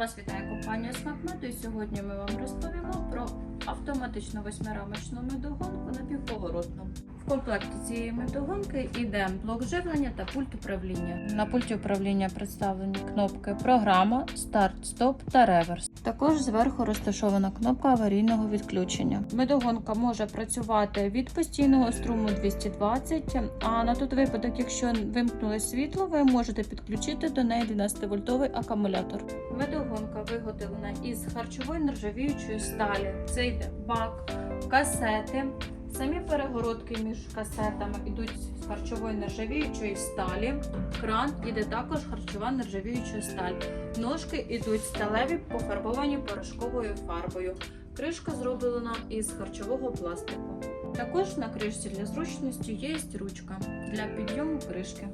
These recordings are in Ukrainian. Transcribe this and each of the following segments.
Вас вітає компанія «Смакмед» і сьогодні ми вам розповімо про автоматичну восьмирамочну медогонку напівповоротну. В комплекті цієї медогонки йде блок живлення та пульт управління. На пульті управління представлені кнопки Програма, Старт, Стоп та Реверс. Також зверху розташована кнопка аварійного відключення. Медогонка може працювати від постійного струму 220, а на той випадок, якщо вимкнули світло, ви можете підключити до неї 12-вольтовий акумулятор. Медогонка виготовлена із харчової нержавіючої сталі. Це йде бак, касети. Самі перегородки між касетами йдуть з харчової нержавіючої сталі. Кран іде також харчова нержавіюча сталь. Ножки йдуть сталеві, пофарбовані порошковою фарбою. Кришка зроблена із харчового пластику. Також на кришці для зручності є ручка для підйому кришки.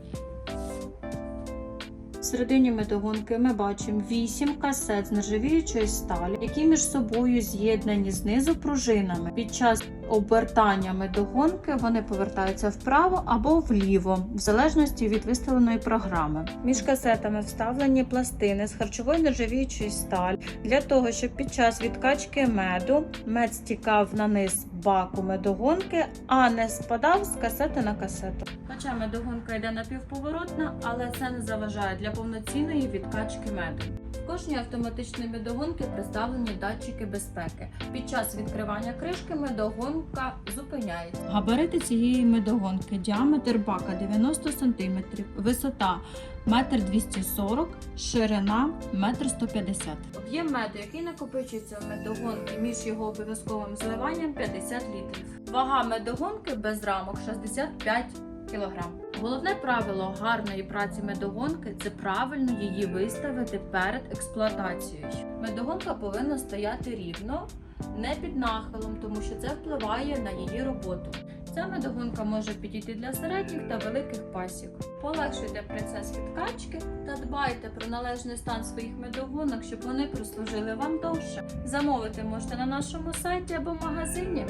Всередині медогонки ми бачимо 8 касет з нержавіючої сталі, які між собою з'єднані знизу пружинами. Під час обертання медогонки вони повертаються вправо або вліво, в залежності від виставленої програми. Між касетами вставлені пластини з харчової нержавіючої сталі для того, щоб під час відкачки меду мед стікав на низ баку медогонки, а не спадав з касети на касету. Хоча медогонка йде напівповоротна, але це не заважає для повноцінної відкачки меду. В кожній автоматичній медогонки представлені датчики безпеки. Під час відкривання кришки медогонка зупиняється. Габарити цієї медогонки діаметр бака 90 см, висота 1,240 м, ширина 1,150 м. Об'єм меду, який накопичується в медогонки між його обов'язковим зливанням 50 літрів. Вага медогонки без рамок 65 кг. Головне правило гарної праці медогонки це правильно її виставити перед експлуатацією. Медогонка повинна стояти рівно, не під нахилом, тому що це впливає на її роботу. Ця медогонка може підійти для середніх та великих пасік. Полегшуйте процес відкачки та дбайте про належний стан своїх медогонок, щоб вони прослужили вам довше. Замовити можете на нашому сайті або магазині.